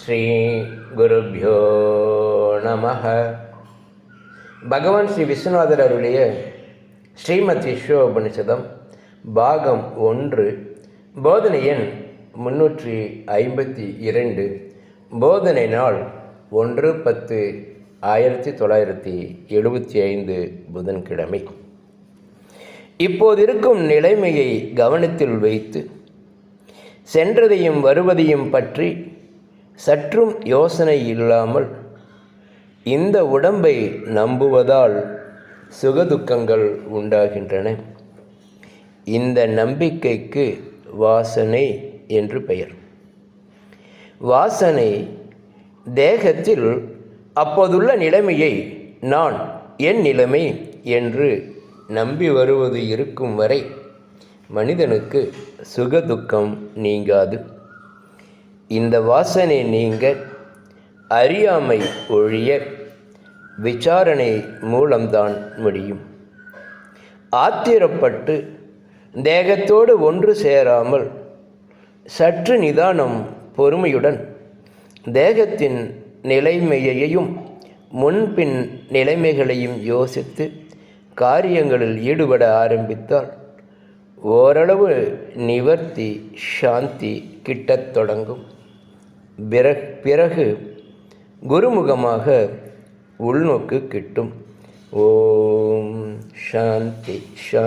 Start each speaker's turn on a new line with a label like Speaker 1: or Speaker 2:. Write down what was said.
Speaker 1: ஸ்ரீகுருभ्यो நமः பகவான் ஸ்ரீ விஸ்வநாதர் அருளிய ஸ்ரீமத் விஸ்வோபனிஷதம் பாகம் ஒன்று போதனை எண் முன்னூற்றி ஐம்பத்தி இரண்டு போதனை நாள் ஒன்று பத்து ஆயிரத்தி தொள்ளாயிரத்தி எழுபத்தி ஐந்து புதன்கிழமை. இப்போதிருக்கும் நிலைமையை கவனத்தில் வைத்து சென்றதையும் வருவதையும் பற்றி சற்றும் யோசனை இல்லாமல் இந்த உடம்பை நம்புவதால் சுகதுக்கங்கள் உண்டாகின்றன. இந்த நம்பிக்கைக்கு வாசனை என்று பெயர். வாசனை தேகத்தில் அப்போதுள்ள நிலைமையை நான் என் நிலைமை என்று நம்பி வருவது இருக்கும் வரை மனிதனுக்கு சுகதுக்கம் நீங்காது. இந்த வாசனை நீங்க அறியாமை ஒழிய விசாரணை மூலம்தான் முடியும். ஆத்திரப்பட்டு தேகத்தோடு ஒன்று சேராமல் சற்று நிதானம் பொறுமையுடன் தேகத்தின் நிலைமையையும் முன்பின் நிலைமைகளையும் யோசித்து காரியங்களில் ஈடுபட ஆரம்பித்தால் ஓரளவு நிவர்த்தி சாந்தி கிட்டத் தொடங்கும். பிற பிறகு குருமுகமாக உள்நோக்கு கிட்டும். ஓம் சாந்தி ஷா